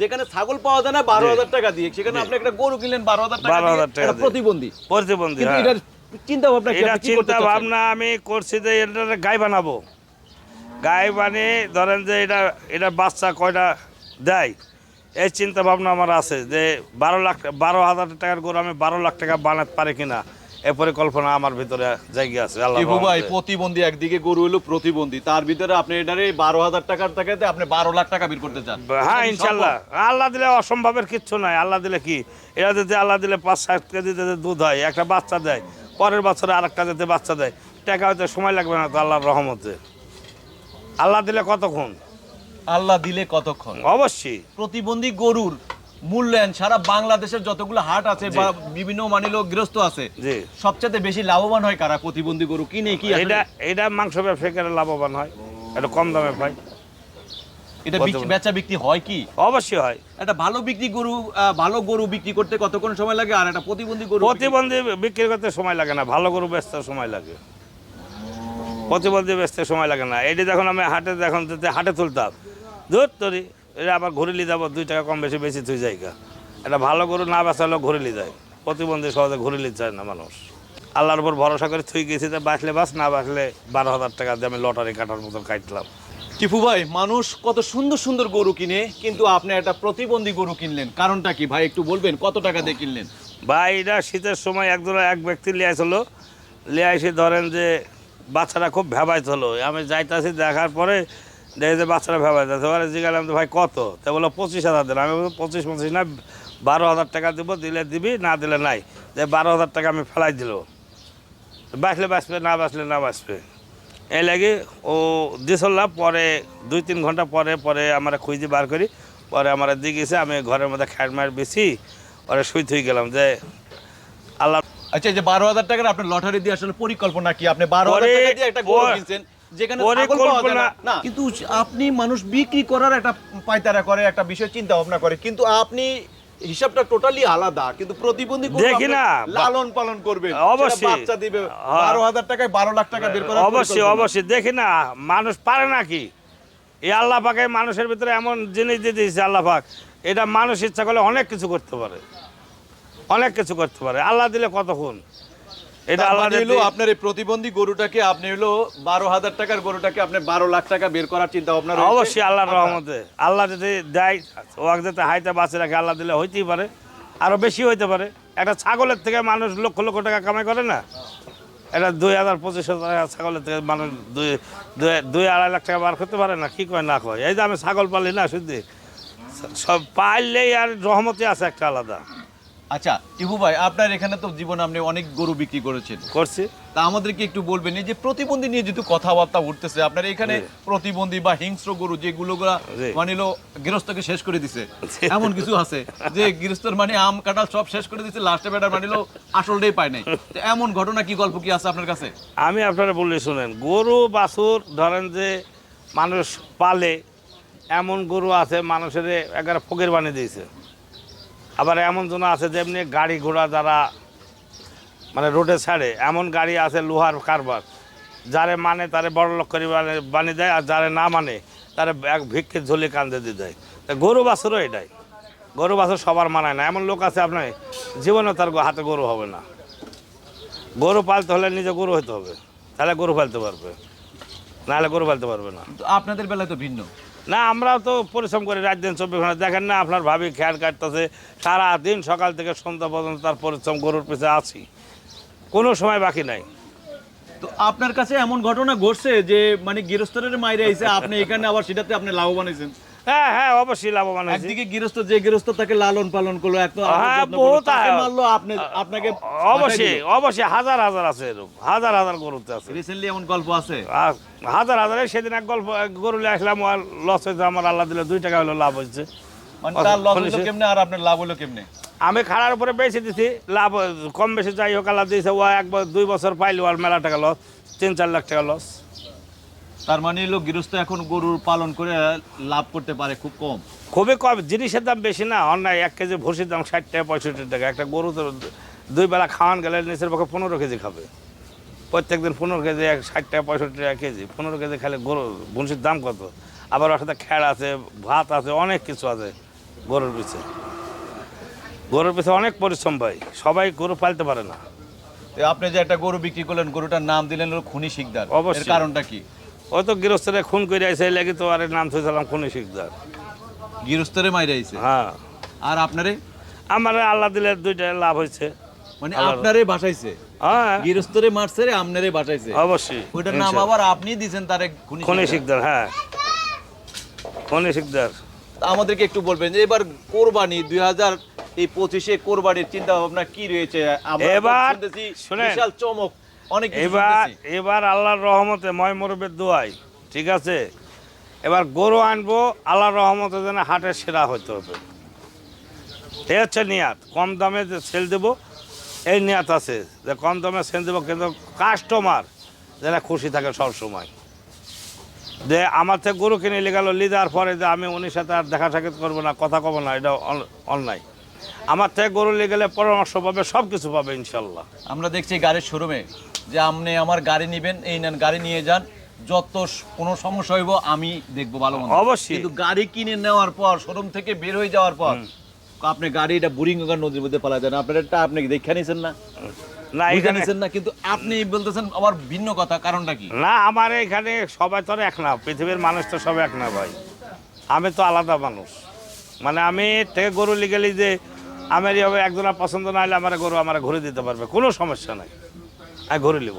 যেখানে ছাগল পাওয়া যায় না বারো হাজার টাকা দিয়ে। সেখানে আপনি একটা গরু কিনলেন বারো হাজার টাকা 12,000 দিয়ে, টাকা প্রতিবন্ধী। প্রতিবন্ধী হ্যাঁ। এটার চিন্তা ভাবনা এটা চিন্তা ভাবনা আমি করছি যে এটা গাই বানাবো। গাই বানিয়ে ধরেন যে এটা এটা বাচ্চা কয়টা দেয়? এই চিন্তা ভাবনা আমার আছে যে বারো লাখ বারো হাজার টাকার গরু আমি বারো লাখ টাকা বানাতে পারি কিনা। এ পরিকল্পনা আমার ভিতরে জায়গা আছে আল্লাহ ভাই প্রতিবন্ধী একদিকে গরু হলো প্রতিবন্ধী। তার ভিতরে আপনি এটারে বারো হাজার টাকার টাকাতে আপনি বারো লাখ টাকা বের করতে চান। হ্যাঁ ইনশাল্লাহ। আল্লাহ দিলে অসম্ভবের কিচ্ছু নাই। আল্লাহ দিলে কি? এরা যদি আল্লাহ দিলে পাঁচ সাত কেজি যদি দুধ হয় একটা বাচ্চা দেয় পরের বছরে আরেকটা যাতে বাচ্চা দেয় টাকা হয়তো সময় লাগবে না তো আল্লাহর রহমতে। আল্লাহ দিলে কতক্ষণ? আল্লাহ দিলে কতক্ষণ? অবশ্যই। প্রতিবন্ধী গরুর মূল্যায়ন সারা বাংলাদেশের যতগুলো হাট আছে বা বিভিন্ন মানিল গৃহস্থ আছে সবচেয়ে বেশি লাভবান হয় কারা? প্রতিবন্ধী গরু কিনে কি? এটা এটা মাংস ব্যবসায়ীরা লাভবান হয়? এটা কম দামে পাই এটা বেচা বিক্রি হয় কি? অবশ্যই হয়। একটা ভালো বিক্রি গরু ভালো গরু বিক্রি করতে কতক্ষণ সময় লাগে আর একটা প্রতিবন্ধী গরু প্রতিবন্ধী বিক্রি করতে সময় লাগে না ভালো গরু বেচতে সময় লাগে। প্রতিবন্ধী বেচতে সময় লাগে না। এটি যখন আমি হাটে যখন হাটে তুলতাম ধর তরি এটা আবার ঘুরিলি যাব দুই টাকা কম বেশি বেশি তুই জায়গা। এটা ভালো গরু না বেচালেও ঘুরিলি যায়। প্রতিবন্ধী সহজে ঘুরে ঘুরিলি চায় না মানুষ। আল্লাহর উপর ভরসা করে থুই গেছি যে বাঁচলে বাস না বাঁচলে বারো হাজার টাকা দিয়ে আমি লটারি কাটার মতন কাটলাম। টিপু ভাই মানুষ কত সুন্দর সুন্দর গরু কিনে কিন্তু আপনি একটা প্রতিবন্ধী গরু কিনলেন। কারণটা কি? ভাই একটু বলবেন কত টাকা দিয়ে কিনলেন? ভাই এটা শীতের সময় একজন এক ব্যক্তি লিয়ে আসছিল লিয়ে এসে ধরেন যে বাচ্চাটা খুব ভেবাইত হলো। আমি যাইতাছি দেখার পরে দেখি যে বাচ্চাটা ভেবাইতেছে ওরা জিজ্ঞাসলাম তো ভাই কত? তো বলল পঁচিশ হাজার দিন আমি বললাম পঁচিশ পঁচিশ না বারো হাজার টাকা দেবো দিলে দিবি না দিলে নাই। যে বারো হাজার টাকা আমি ফেলাই দিল। বাঁচলে বাঁচবে না বাঁচলে না বাঁচবে। এই লাগে ও দিসল্লা পরে দুই তিন ঘণ্টা পরে পরে আমরা খুঁজে বার করি। পরে আমরা দিয়ে গেছে আমি ঘরের মধ্যে খ্যাট মার বেশি পরে শুই থুই গেলাম যে আল্লাহ আচ্ছা এই যে বারো হাজার টাকার আপনার লটারি দিয়ে আসলে পরিকল্পনা কি? আপনি বারো হাজার টাকা দিয়ে একটা গরু কিনছেন যেখানে কিন্তু আপনি মানুষ বিক্রি করার একটা পায়তারা করে একটা বিষয় চিন্তা ভাবনা করে। কিন্তু আপনি হিসাবটা টোটালি আলাদা। কিন্তু প্রতিবন্ধী দেখি না। লালন পালন করবে অবশ্যই। বাচ্চা দিবে হ্যাঁ। বারো হাজার টাকায় বারো লাখ টাকা বের অবশ্যই অবশ্যই। দেখি না মানুষ পারে নাকি? এই আল্লাহ পাকে মানুষের ভিতরে এমন জিনিস দিয়ে দিয়েছে আল্লাহ পাক এটা মানুষ ইচ্ছা করলে অনেক কিছু করতে পারে। অনেক কিছু করতে পারে। আল্লাহ দিলে কতক্ষণ? এটা মানে হলো আপনার এই প্রতিবন্ধী গরুটাকে আপনি হলো বারো হাজার টাকার গরুটাকে আপনি বারো লাখ টাকা বের করার চিন্তা ভাবনা অবশ্যই আল্লাহর রহমতে। আল্লাহ যদি দেয় ওয়াক যাতে হাইতে বাঁচে রাখে আল্লাহ দিলে হইতেই পারে। আরও বেশি হইতে পারে। একটা ছাগলের থেকে মানুষ লক্ষ লক্ষ টাকা কামাই করে না? এটা দুই হাজার পঁচিশ হাজার টাকা ছাগলের থেকে মানুষ দুই দুই- দুই আড়াই লাখ টাকা বার করতে পারে না? কি কয় না কয়? এই যে আমি ছাগল পালি না শুধু সব পাইলেই আর রহমতে আছে একটা আলাদা। আচ্ছা টিপু ভাই আপনার এখানে তো জীবনে আপনি অনেক গরু বিক্রি করেছেন। করছি। তা আমাদেরকে একটু বলবেন এই যে প্রতিবন্ধী নিয়ে যেহেতু কথাবার্তা উঠতেছে আপনার এখানে প্রতিবন্ধী বা হিংস্র গরু যেগুলো। মানিল গৃহস্থকে শেষ করে দিছে এমন কিছু আছে যে গৃহস্থর মানে আম কাঁঠাল সব শেষ করে দিছে লাস্টে বেটার মানিল আসলটাই পায় নাই। তো এমন ঘটনা কি গল্প কি আছে আপনার কাছে? আমি আপনারা বললে শুনেন গরু বাছুর ধরেন যে মানুষ পালে এমন গরু আছে মানুষের এগারো ফকির বানিয়ে দিয়েছে। আবার এমন জন আছে যেমনি গাড়ি ঘোড়া যারা মানে রোডে ছাড়ে, এমন গাড়ি আছে লোহার কারবার। যারে মানে তারে বড় লোক করে বানিয়ে- দেয়, আর যারে না মানে তারে এক ভিক্ষে ঝুলি কান্দে দিয়ে দেয়। তা গরু বাছুরও এটাই। গরু বাছুর সবার মানায় না। এমন লোক আছে আপনার, জীবনে তার হাতে গরু হবে না। গরু পালতে হলে নিজে গরু হতে হবে। তাহলে গরু পালতে পারবে। নাহলে গরু পালতে পারবে না। আপনাদের বেলায় তো ভিন্ন। না আমরা তো পরিশ্রম করি রাত দিন চব্বিশ ঘণ্টা। দেখেন না, আপনার ভাবি খেয়াল কাটতেছে সারা দিন সকাল থেকে সন্ধ্যা পর্যন্ত তার পরিশ্রম গরুর পিছিয়ে আছি। কোনো সময় বাকি নাই। তো আপনার কাছে এমন ঘটনা ঘটছে যে মানে গৃহস্থরের মাইরে আইসে আপনি এখানে আবার সেটাতে আপনি লাভবান হয়েছেন হ্যাঁ হ্যাঁ অবশ্যই লাভবান হয়েছি। একদিকে গৃহস্থ যে গৃহস্থ তাকে লালন পালন করল এত হ্যাঁ, বহুত মারলো আপনি আপনাকে অবশ্যই অবশ্যই হাজার হাজার আছে এরকম হাজার হাজার গরুতে আছে। রিসেন্টলি এমন গল্প আছে? হাজার হাজার সেদিন এক গল্প গরু নিয়ে আসলাম আর লস হয়েছে আমার আল্লাহ দিলে দুই টাকা হলো লাভ হয়েছে। মানে তার লস হলো কেমনে আর আপনার লাভ হলো কেমনে? আমি খাড়ার উপরে বেশি দিছি লাভ কম বেশি যাই হোক আল্লাহ দিয়েছে ও এক দুই বছর পাইলো আর মেলা টাকা লস তিন চার লাখ টাকা লস তার মানে হলো গৃহস্থ এখন গরুর পালন করে লাভ করতে পারে খুব কম। খুবই কম। জিনিসের দাম বেশি না। অন্যায় এক কেজি ভুসির দাম ষাট টাকা পঁয়ষট্টি টাকা। একটা গরু তো দুই বেলা খাওয়ান গেলে নিচের পক্ষে পনেরো কেজি খাবে। প্রত্যেক দিন পনেরো কেজি এক ষাট টাকা পঁয়ষট্টি টাকা কেজি। পনেরো কেজি খেলে গরু ভুসির দাম কত? আবার ওর সাথে খেড় আছে ভাত আছে অনেক কিছু আছে গরুর পিছে। গরুর পিছে অনেক পরিশ্রম ভাই। সবাই গরু পালতে পারে না। আপনি যে একটা গরু বিক্রি করলেন গরুটার নাম দিলেন খুনি শিকদার। অবশ্যই। কারণটা কি? ওই তো গৃহস্থরে খুন করে আইসে লাগি তো আর নাম থইছিলাম খুনি শিকদার। গৃহস্থরে মাইরে আইছে? হ্যাঁ। আর আপনারে? আমার আল্লাহ দিলে দুইটা লাভ হয়েছে মানে আপনারে বাসাইছে হ্যাঁ। গৃহস্থরে মারছে রে আপনারে বাসাইছে অবশ্যই ওইটার নাম আবার আপনি দিছেন তারে খুনি শিকদার। হ্যাঁ। খনি শিকদার। আমাদেরকে একটু বলবেন যে এবার কোরবানি দুই হাজার এই পঁচিশে কোরবানির চিন্তা ভাবনা কি রয়েছে? আমরা এবার শুনতেছি। বিশাল চমক। অনেক এবার এবার আল্লাহর রহমতে ময় মরবের দোয়াই ঠিক আছে? এবার গরু আনব আল্লাহর রহমতে যেন হাটের সেরা হইতে হবে। এই হচ্ছে নিয়াত। কম দামে যে সেল দেবো এই নিয়াত আছে। যে কম দামে সেল দেবো কিন্তু কাস্টমার যেন খুশি থাকে সব সময় যে আমার থেকে গরু কিনে নিয়ে গেল লিদার পরে যে আমি উনির সাথে আর দেখা সাক্ষাৎ করব না কথা কব না এটা অন- অন্যায়। আমার থেকে গরু নিয়ে গেলে পরামর্শ পাবে সব কিছু পাবে ইনশাল্লাহ। আমরা দেখছি গাড়ির শোরুমে যে আপনি আমার গাড়ি নেবেন এই নেন গাড়ি নিয়ে যান। যত কোনো সমস্যা হইব আমি দেখব ভালো মন্দ। অবশ্যই। কিন্তু গাড়ি কিনে নেওয়ার পর শোরুম থেকে বের হয়ে যাওয়ার পর আপনি গাড়িটা বুড়িগঙ্গা নদীর মধ্যে পালা দেন আপনার এটা আপনি দেখে নিয়েছেন না? না এখানে নিয়েছেন না? কিন্তু আপনি বলতেছেন আবার ভিন্ন কথা কারণটা কি? না আমার এখানে সবাই তো আর এক না। পৃথিবীর মানুষ তো সব এক না ভাই। আমি তো আলাদা মানুষ। মানে আমি থেকে গরু যে আমার হবে একজনের পছন্দ না হলে আমার গরু আমার ঘুরে দিতে পারবে। কোনো সমস্যা নাই। আমি ঘুরে নেব।